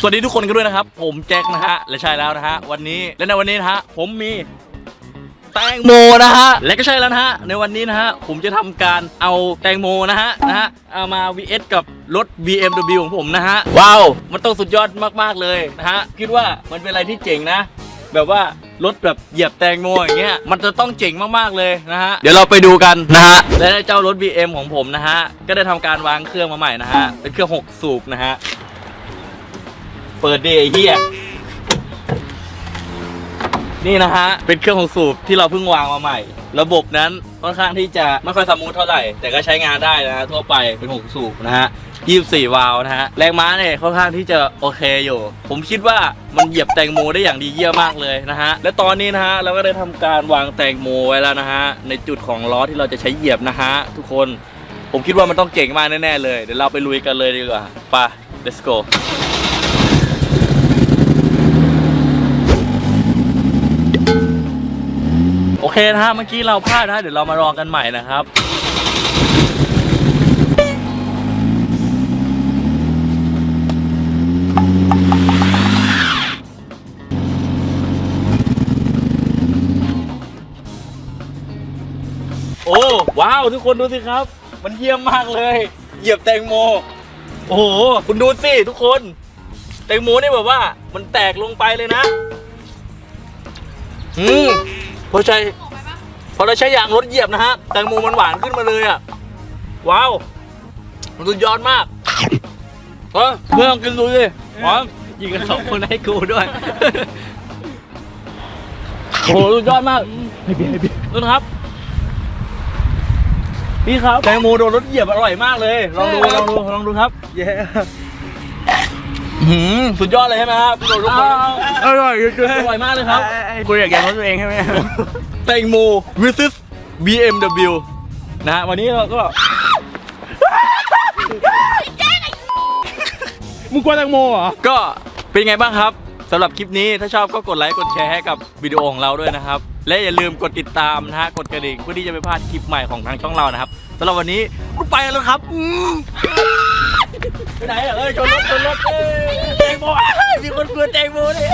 สวัสดีทุกคนกันด้วยนะครับ ผมแจ็คนะฮะ และใช่แล้วนะฮะ วันนี้และในวันนี้นะฮะ ผมมีแตงโมนะฮะ และก็ใช่แล้วนะฮะ ในวันนี้นะฮะ ผมจะทำการเอาแตงโมนะฮะนะฮะเอามา vs กับรถ BMW ของผมนะฮะ ว้าว มันต้องสุดยอดมากๆเลยนะฮะ คิดว่ามันเป็นอะไรที่เจ๋งนะ แบบว่ารถแบบเหยียบแตงโมอย่างเงี้ยมันจะต้องเจ๋งมากๆเลยนะฮะ เดี๋ยวเราไปดูกันนะฮะ และในเจ้ารถ BM ของผมนะฮะ ก็ได้ทำการวางเครื่องมาใหม่นะฮะเป็นเครื่อง 6 สูบนะฮะ เปิดดีไอ้เหี้ยนี่นะฮะ เป็นเครื่องของสูบที่เราเพิ่งวางมาใหม่ ระบบนั้นค่อนข้างที่จะไม่ค่อยสมูทเท่าไหร่ แต่ก็ใช้งานได้นะฮะทั่วไปเป็น6สูบนะฮะ24 วาล์วนะฮะ แรงม้าเนี่ยค่อนข้างที่จะโอเคอยู่ ผมคิดว่ามันเหยียบแตงโมได้อย่างดีเยี่ยมมากเลยนะฮะ และตอนนี้นะฮะเราก็ได้ทำการวางแตงโมไว้แล้วนะฮะ ในจุดของล้อที่เราจะใช้เหยียบนะฮะ ทุกคน ผมคิดว่ามันต้องเก่งมากแน่ๆเลย เดี๋ยวเราไปลุยกันเลยดีกว่าไป let's go นะฮะเมื่อกี้เราพลาดนะฮะเดี๋ยวเรามาลองกันใหม่นะครับโอ้ว้าวทุกคนดูสิครับ มันเยี่ยมมากเลย เหยียบแตงโม โอ้โหคุณดูสิทุกคน แตงโมนี่แบบว่า มันแตกลงไปเลยนะอืมพอใช้ พอเราใช้ยางรถเหยียบนะฮะแตงโมมันหวานขึ้นมาเลยอะว้าวมันสุดยอดมากเออเพื่อนลองกินดูสิหวานยิงกันสองคนให้กูด้วยโอ้โหสุดยอดมากให้เบียร์ให้เบียร์ดูนะครับ พี่ครับแตงโมโดนรถเหยียบอร่อยมากเลย ลองดูลองดูลองดูครับ เย้ หืมสุดยอดเลยใช่ไหมครับพี่โดนรถเหยียบอร่อยจริงอร่อยมากเลยครับคุณอยากแกล้งรถตัวเองใช่ไหมแตงโม vs BMW นะฮะวันนี้เราก็มึงกลัวแตงโมเหรอ ก็เป็นไงบ้างครับสำหรับคลิปนี้ถ้าชอบก็กดไลค์กดแชร์ให้กับวิดีโอของเราด้วยนะครับ และอย่าลืมกดติดตามนะฮะกดกระดิ่งเพื่อที่จะไม่พลาดคลิปใหม่ของทางช่องเรานะครับสำหรับวันนี้กูไปแล้วครับอืม ไปไหนอะเอ้ยชนรถชนรถเอ้ยแตงโมมีคนกลัวแตงโมเลย